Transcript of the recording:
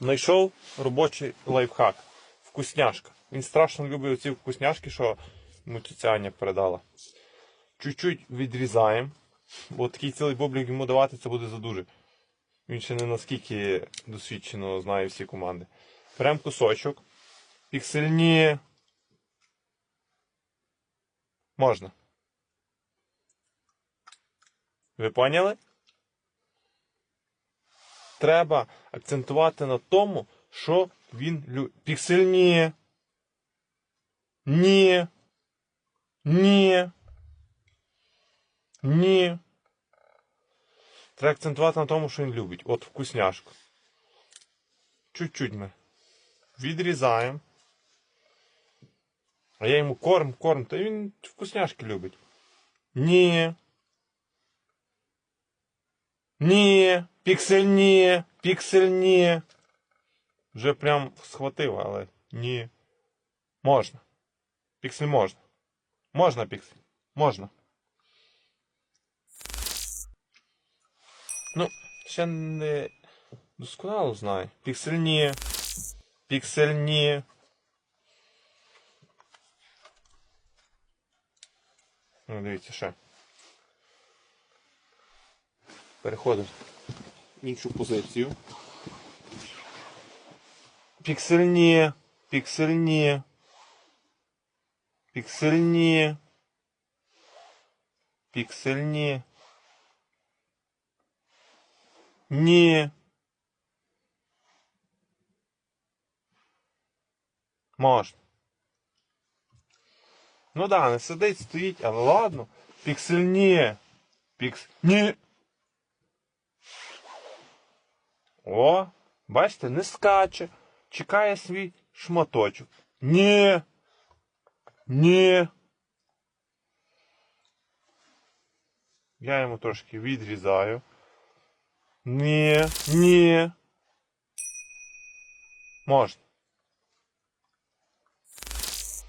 Знайшов робочий лайфхак. Вкусняшка. Він страшно любить оці вкусняшки, що тітя Аня передала. Чуть-чуть відрізаємо, бо такий цілий бублик йому давати це буде задуже. Він ще не наскільки досвідчено знає всі команди. Беремо кусочок. Піксельніє. Можна. Ви поняли? Треба акцентувати на тому, що він любить. Піксельніє. Ні. Ні. Ні. Треба акцентувати на тому, що він любить. От вкусняшку. Чуть-чуть ми відрізаємо. А я йому корм, корм, та він вкусняшки любить. Ні. Ні. Піксельні. Піксельні. Вже прям схватив, але ні. Можна. Піксель можна. Можна піксель. Можна. Ну, ще не досконало знаю. Піксельні. Піксельні. Ну, дивіться ще. Переходимо в іншу позицію. Піксельні. Піксельні. Піксельні. Піксельні. Ні. Можна. Ну да, не сидить, стоїть, але ладно. Піксельніє. Пікс... Ні. О, бачите, не скаче. Чекає свій шматочок. Ні. Ні. Я йому трошки відрізаю. Ні, ні. Можна.